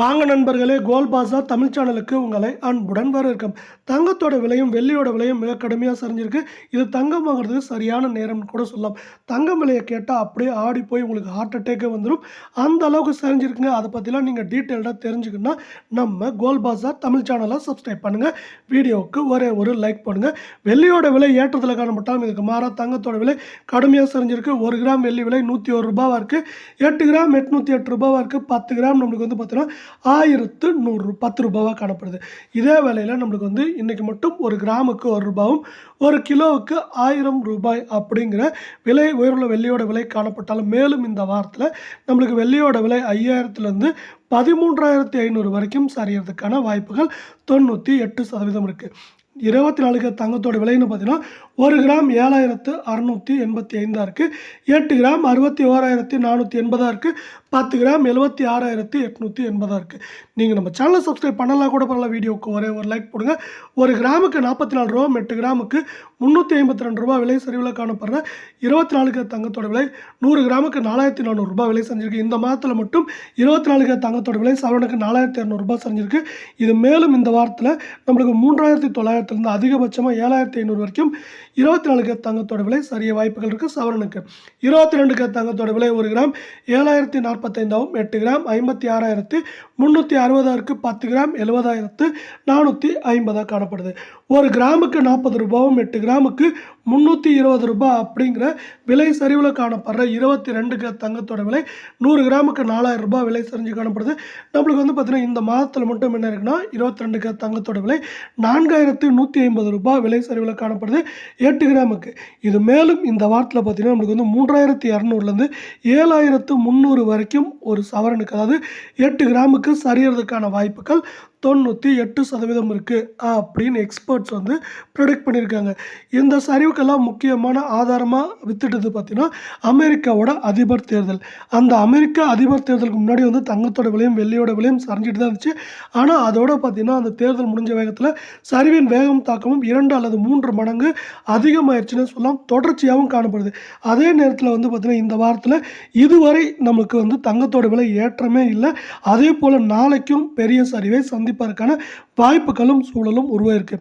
வாங்க நண்பர்களே கோல் பாசா தமிழ் சேனலுக்கு உங்களை அன்புடன் வரவேற்கும். தங்கத்தோட விலையும் வெள்ளியோட விலையும் மிக கடுமையாக சரிஞ்சிருக்கு. இது தங்கம் வாங்குறதுக்கு சரியான நேரம்னு கூட சொல்லலாம். தங்கம் விலையை கேட்டால் அப்படியே ஆடி போய் உங்களுக்கு ஹார்ட் அட்டேக்கே வந்துடும் அந்த அளவுக்கு சரிஞ்சிருக்குங்க. அதை பற்றிலாம் நீங்கள் டீட்டெயில்டாக தெரிஞ்சுக்கணுன்னா நம்ம கோல் பாசா தமிழ் சேனலை சப்ஸ்கிரைப் பண்ணுங்கள் வீடியோவுக்கு ஒரே ஒரு லைக் பண்ணுங்கள் வெள்ளியோட விலை ஏற்றத்தில் காணப்பட்டாலும் இதுக்கு மாறாக தங்கத்தோட விலை கடுமையாக சரிஞ்சிருக்கு. ஒரு கிராம் வெள்ளி விலை நூற்றி ஒரு ரூபாவாக இருக்குது எட்டு கிராம் எட்நூற்றி எட்டு ரூபாவாக இருக்குது பத்து கிராம் நம்மளுக்கு வந்து பார்த்தீங்கன்னா ஆயிரத்து நூறு பத்து ரூபாவாக காணப்படுது. இதே வேலையில் நம்மளுக்கு வந்து இன்றைக்கி மட்டும் ஒரு கிராமுக்கு ஒரு ரூபாவும் ஒரு கிலோவுக்கு ஆயிரம் ரூபாய் அப்படிங்கிற விலை உயர்வுள்ள வெள்ளியோட விலை காணப்பட்டாலும் மேலும் இந்த வாரத்தில் நம்மளுக்கு வெள்ளியோட விலை ஐயாயிரத்துலேருந்து பதிமூன்றாயிரத்தி ஐநூறு வரைக்கும் சரியறதுக்கான வாய்ப்புகள் தொண்ணூற்றி எட்டு சதவீதம் இருக்குது இருபத்தி நாலு தங்கத்தோட விலைன்னு பார்த்தீங்கன்னா ஒரு கிராம் ஏழாயிரத்து அறநூற்றி எண்பத்தி ஐந்தாக இருக்குது எட்டு கிராம் அறுபத்தி ஓராயிரத்தி நானூற்றி எண்பதாக இருக்குது பத்து கிராம் எழுபத்தி ஆறாயிரத்தி எட்நூற்றி எண்பதாக இருக்குது நீங்கள் நம்ம சேனலை சப்ஸ்கிரைப் பண்ணலாம் கூட பரவாயில்ல வீடியோவுக்கு ஒரே ஒரு லைக் போடுங்க. ஒரு கிராமுக்கு நாற்பத்தி நாலு ரூபா எட்டு கிராமுக்கு முந்நூற்றி ஐம்பத்தி ரெண்டு ரூபா விலை சரிவில் காணப்படுற இருபத்தி நாலு கிராம் தங்கத்தோட விலை நூறு கிராமுக்கு நாலாயிரத்தி நானூறுரூபா விலை செஞ்சிருக்கு இந்த மாதத்தில் மட்டும் இருபத்தி நாலு கிராம் தங்கத்தோட விலை சவரனுக்கு நாலாயிரத்தி இரநூறுபா செஞ்சிருக்கு இது மேலும் இந்த வாரத்தில் நம்மளுக்கு மூன்றாயிரத்தி தொள்ளாயிரத்துலேருந்து அதிகபட்சமாக ஏழாயிரத்தி ஐநூறு வரைக்கும் இருபத்தி நாலு கிராம் தங்கத்தோட விலை சரிய வாய்ப்புகள் இருக்குது சவரனுக்கு இருபத்தி ரெண்டு கிராம் தங்கத்தோட விலை ஒரு கிராம் ஏழாயிரத்தி நாற்பத்தைந்தாவும் எட்டு கிராம் ஐம்பத்தி ஆறாயிரத்து முந்நூற்றி அறுபதாக பத்து கிராம் எழுபதாயிரத்து நானூற்றி ஐம்பதாக காணப்படுது. ஒரு கிராமுக்கு நாற்பது ரூபாவும் எட்டு கிராமுக்கு முந்நூற்றி இருபது ரூபாய் அப்படிங்கிற விலை சரிவில் காணப்படுற இருபத்தி ரெண்டு கிராம் தங்கத்தோட விலை நூறு கிராமுக்கு நாலாயிரம் ரூபாய் விலை சரிஞ்சு காணப்படுது. நம்மளுக்கு வந்து பார்த்தீங்கன்னா இந்த மாதத்தில் மட்டும் என்ன இருக்குன்னா இருபத்தி ரெண்டு கிராம் தங்கத்தோட விலை நான்காயிரத்து நூற்றி ஐம்பது ரூபாய் விலை சரிவில் காணப்படுது எட்டு கிராமுக்கு. இது மேலும் இந்த வாரத்தில் பார்த்தீங்கன்னா நம்மளுக்கு வந்து மூன்றாயிரத்தி இரநூறுலேருந்து ஏழாயிரத்து முந்நூறு வரைக்கும் ஒரு சவரனுக்கு அதாவது எட்டு கிராமுக்கு சரியறதுக்கான வாய்ப்புகள் தொண்ணூற்றி எட்டு சதவீதம் இருக்குது அப்படின்னு எக்ஸ்பர்ட்ஸ் வந்து ப்ரொடிக்ட் பண்ணியிருக்காங்க. இந்த சரிவுக்கெல்லாம் முக்கியமான ஆதாரமாக வித்துட்டது பார்த்திங்கன்னா அமெரிக்காவோட அதிபர் தேர்தல். அந்த அமெரிக்க அதிபர் தேர்தலுக்கு முன்னாடி வந்து தங்கத்தோட விலையும் வெள்ளியோட விலையும் சரிஞ்சிட்டு தான் இருந்துச்சு. ஆனால் அதோட பார்த்தீங்கன்னா அந்த தேர்தல் முடிஞ்ச வேகத்தில் சரிவின் வேகம் தாக்கமும் இரண்டு அல்லது மூன்று மடங்கு அதிகமாயிருச்சுன்னு சொல்லலாம். தொடர்ச்சியாகவும் காணப்படுது. அதே நேரத்தில் வந்து பார்த்திங்கன்னா இந்த வாரத்தில் இதுவரை நமக்கு வந்து தங்கத்தோட விலை ஏற்றமே இல்லை. அதே போல் நாளைக்கும் பெரிய சரிவை சந்திப்பதற்கான வாய்ப்புகளும் சூழலும் உருவாயிருக்கு.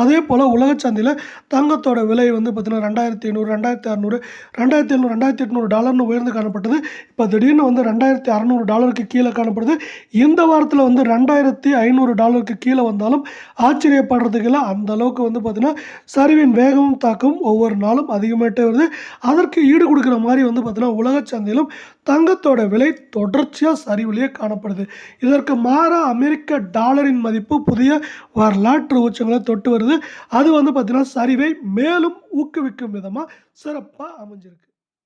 அதே போல் உலக சந்தையில் தங்கத்தோட விலை வந்து பார்த்திங்கன்னா ரெண்டாயிரத்தி ஐநூறு ரெண்டாயிரத்தி அறநூறு ரெண்டாயிரத்தி ஐநூறு ரெண்டாயிரத்தி எட்நூறு டாலர்னு உயர்ந்து காணப்பட்டது. இப்போ திடீர்னு வந்து ரெண்டாயிரத்தி அறநூறு டாலருக்கு கீழே காணப்படுது. இந்த வாரத்தில் வந்து ரெண்டாயிரத்தி ஐநூறு டாலருக்கு கீழே வந்தாலும் ஆச்சரியப்படுறதுக்கு இல்லை. அந்த அளவுக்கு வந்து பார்த்திங்கன்னா சரிவின் வேகமும் தாக்கமும் ஒவ்வொரு நாளும் அதிகமாகிட்டே வருது. அதற்கு ஈடு கொடுக்குற மாதிரி வந்து பார்த்திங்கன்னா உலக சந்தையிலும் தங்கத்தோட விலை தொடர்ச்சியாக சரிவிலேயே காணப்படுது. இதற்கு மாறாக அமெரிக்க டாலரின் மதிப்பு புதிய வரலாற்று உச்சங்களை தொட்டு வருது. அது வந்து பார்த்திங்கன்னா சரிவை மேலும் ஊக்குவிக்கும் விதமாக சிறப்பாக அமைஞ்சிருக்கு.